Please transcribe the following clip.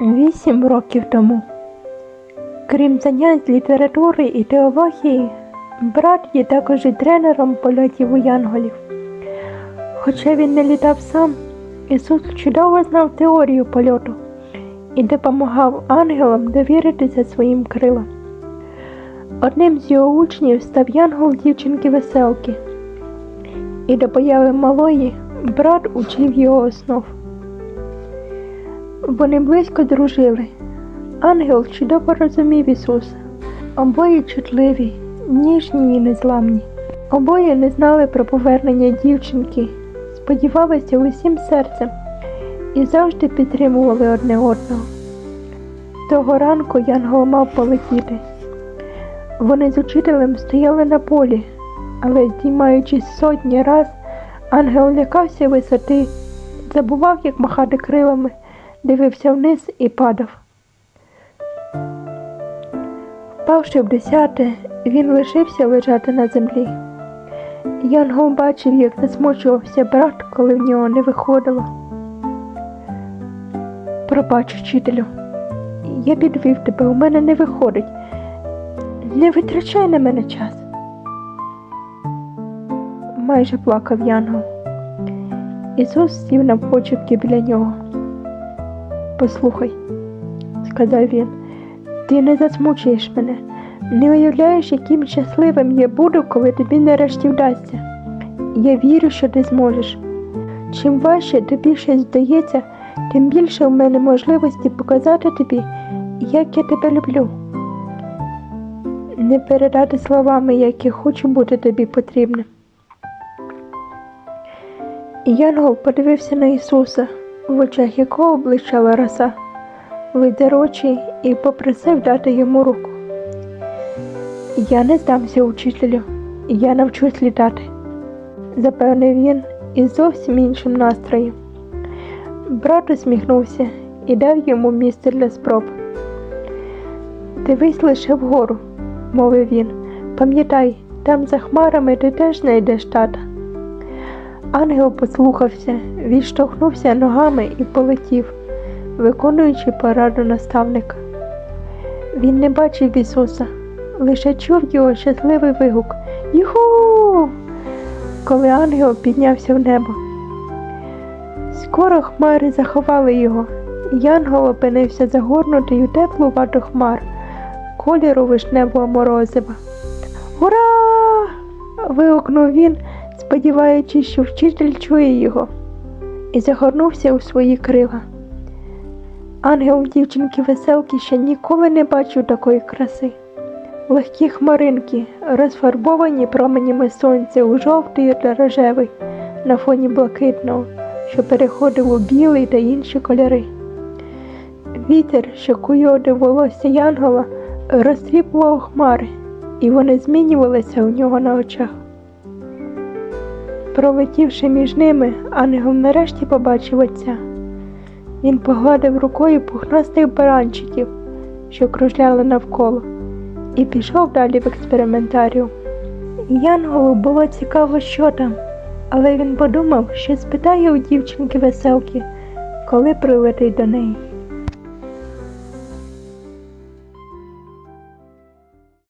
Вісім років тому. Крім занять літератури і теології, брат є також і тренером польотів у Янголів. Хоча він не літав сам, Ісус чудово знав теорію польоту і допомагав ангелам довіритися своїм крилам. Одним з його учнів став янгол дівчинки веселки, і до появи малої брат учив його основ. Вони близько дружили. Ангел чудово розумів Ісуса. Обоє чутливі, ніжні і незламні. Обоє не знали про повернення дівчинки, сподівалися усім серцем і завжди підтримували одне одного. Того ранку Янгол мав полетіти. Вони з учителем стояли на полі, але здіймаючись сотні раз, ангел лякався висоти, забував, як махати крилами, дивився вниз і падав. Впавши в десяте, він лишився лежати на землі. Янгол бачив, як засмучувався брат, коли в нього не виходило. Пробач, вчителю, я підвів тебе, у мене не виходить. Не витрачай на мене час. Майже плакав Янгол. Ісус сів навпочепки біля нього. Послухай, сказав він, ти не засмучуєш мене, не уявляєш, яким щасливим я буду, коли тобі нарешті вдасться. Я вірю, що ти зможеш. Чим важче тобі щось здається, тим більше в мене можливості показати тобі, як я тебе люблю. Не передати словами, як я хочу бути тобі потрібним. Янгол подивився на Ісуса, в очах якого блищала роса, видер очі і попросив дати йому руку. Я не здамся учителю, я навчусь літати, запевнив він із зовсім іншим настроєм. Брат усміхнувся і дав йому місце для спроб. Дивись лише вгору, мовив він. Пам'ятай, там за хмарами ти теж знайдеш тата. Ангел послухався, відштовхнувся ногами і полетів, виконуючи пораду наставника. Він не бачив Ісуса, лише чув його щасливий вигук Юху! коли ангел піднявся в небо. Скоро хмари заховали його, і янгол опинився загорнутий у теплу вату хмар, кольору вишневого морозива. Ура! вигукнув він, сподіваючись, що вчитель чує його, і загорнувся у свої крила. Ангел дівчинки веселки ще ніколи не бачив такої краси. Легкі хмаринки, розфарбовані променями сонця у жовтий та рожевий на фоні блакитного, що переходив у білий та інші кольори. Вітер, що куйодив волосся Янгола, розтріпував хмари, і вони змінювалися у нього на очах. Пролетівши між ними, ангел нарешті побачив отця. Він погладив рукою пухнастих баранчиків, що кружляли навколо, і пішов далі в експериментаріум. Янголу було цікаво, що там, але він подумав, що спитає у дівчинки веселки, коли прилетить до неї.